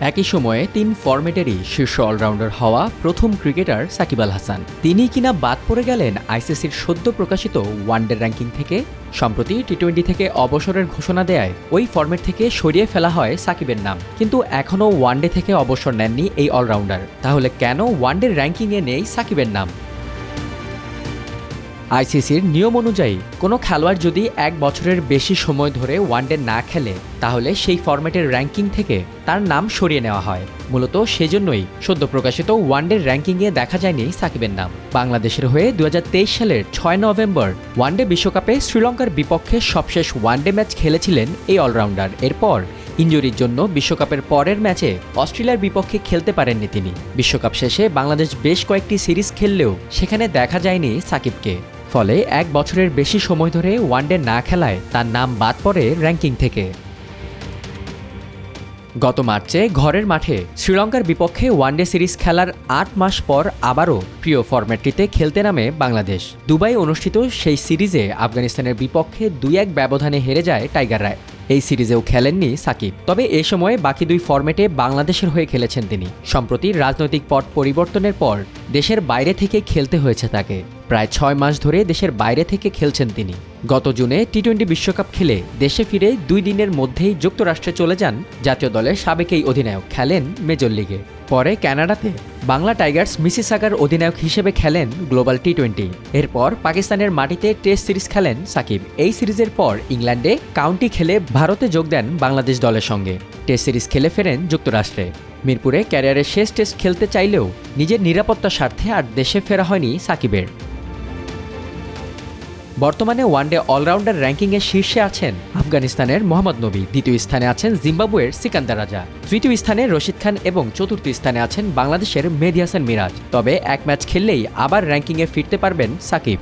একই সময়ে তিন ফরম্যাটেরই শীর্ষ অলরাউন্ডার হওয়া প্রথম ক্রিকেটার সাকিব আল হাসান। তিনি কিনা বাদ পড়ে গেলেন আইসিসির সদ্য প্রকাশিত ওয়ানডে র্যাঙ্কিং থেকে, সম্প্রতি টি টোয়েন্টি থেকে অবসরের ঘোষণা দেয় ওই ফর্মেট থেকে সরিয়ে ফেলা হয় সাকিবের নাম। কিন্তু এখনও ওয়ানডে থেকে অবসর নেননি এই অলরাউন্ডার। তাহলে কেন ওয়ানডে র্যাঙ্কিংয়ে নেই সাকিবের নাম? আইসিসির নিয়ম অনুযায়ী, কোনো খেলোয়াড় যদি এক বছরের বেশি সময় ধরে ওয়ানডে না খেলে, তাহলে সেই ফরম্যাটের র্যাঙ্কিং থেকে তার নাম সরিয়ে নেওয়া হয়। মূলত সেজন্যই সদ্য প্রকাশিত ওয়ানডের র্যাঙ্কিংয়ে দেখা যায়নি সাকিবের নাম। বাংলাদেশের হয়ে দু হাজার তেইশ সালের ছয় নভেম্বর ওয়ানডে বিশ্বকাপে শ্রীলঙ্কার বিপক্ষে সবশেষ ওয়ানডে ম্যাচ খেলেছিলেন এই অলরাউন্ডার। এরপর ইঞ্জুরির জন্য বিশ্বকাপের পরের ম্যাচে অস্ট্রেলিয়ার বিপক্ষে খেলতে পারেননি তিনি। বিশ্বকাপ শেষে বাংলাদেশ বেশ কয়েকটি সিরিজ খেললেও সেখানে দেখা যায়নি সাকিবকে। ফলে এক বছরের বেশি সময় ধরে ওয়ানডে না খেলায় তার নাম বাদ পড়ে র্যাঙ্কিং থেকে। গত মার্চে ঘরের মাঠে শ্রীলঙ্কার বিপক্ষে ওয়ানডে সিরিজ খেলার আট মাস পর আবারও প্রিয় ফরম্যাটটিতে খেলতে নামে বাংলাদেশ। দুবাই অনুষ্ঠিত সেই সিরিজে আফগানিস্তানের বিপক্ষে দুই এক ব্যবধানে হেরে যায় টাইগাররা এই সিরিজেও খেলেননি সাকিব। তবে এ সময়ে বাকি দুই ফরম্যাটে বাংলাদেশের হয়ে খেলেছেন তিনি। সম্প্রতি রাজনৈতিক পট পরিবর্তনের পর দেশের বাইরে থেকে খেলতে হয়েছে তাকে। প্রায় ছয় মাস ধরে দেশের বাইরে থেকে খেলছেন তিনি। গত জুনে টি টোয়েন্টি বিশ্বকাপ খেলে দেশে ফিরে দুই দিনের মধ্যেই যুক্তরাষ্ট্রে চলে যান জাতীয় দলের সাবেক এই অধিনায়ক, খেলেন মেজর লিগে। পরে কানাডাতে বাংলা টাইগার্স মিসিসাগার অধিনায়ক হিসেবে খেলেন গ্লোবাল টি টোয়েন্টি এরপর পাকিস্তানের মাটিতে টেস্ট সিরিজ খেলেন সাকিব। এই সিরিজের পর ইংল্যান্ডে কাউন্টি খেলে ভারতে যোগ দেন বাংলাদেশ দলের সঙ্গে। টেস্ট সিরিজ খেলে ফেরেন যুক্তরাষ্ট্রে। মিরপুরে ক্যারিয়ারের শেষ টেস্ট খেলতে চাইলেও নিজের নিরাপত্তার স্বার্থে আর দেশে ফেরা হয়নি সাকিবের। বর্তমানে ওয়ানডে অলরাউন্ডার র্যাঙ্কিংয়ে শীর্ষে আছেন আফগানিস্তানের মোহাম্মদ নবী। দ্বিতীয় স্থানে আছেন জিম্বাবুয়ের সিকান্দার রাজা। তৃতীয় স্থানে রশিদ খান এবং চতুর্থ স্থানে আছেন বাংলাদেশের মেদি হাসান মিরাজ। তবে এক ম্যাচ খেললেই আবার র্যাঙ্কিংয়ে ফিরতে পারবেন সাকিব।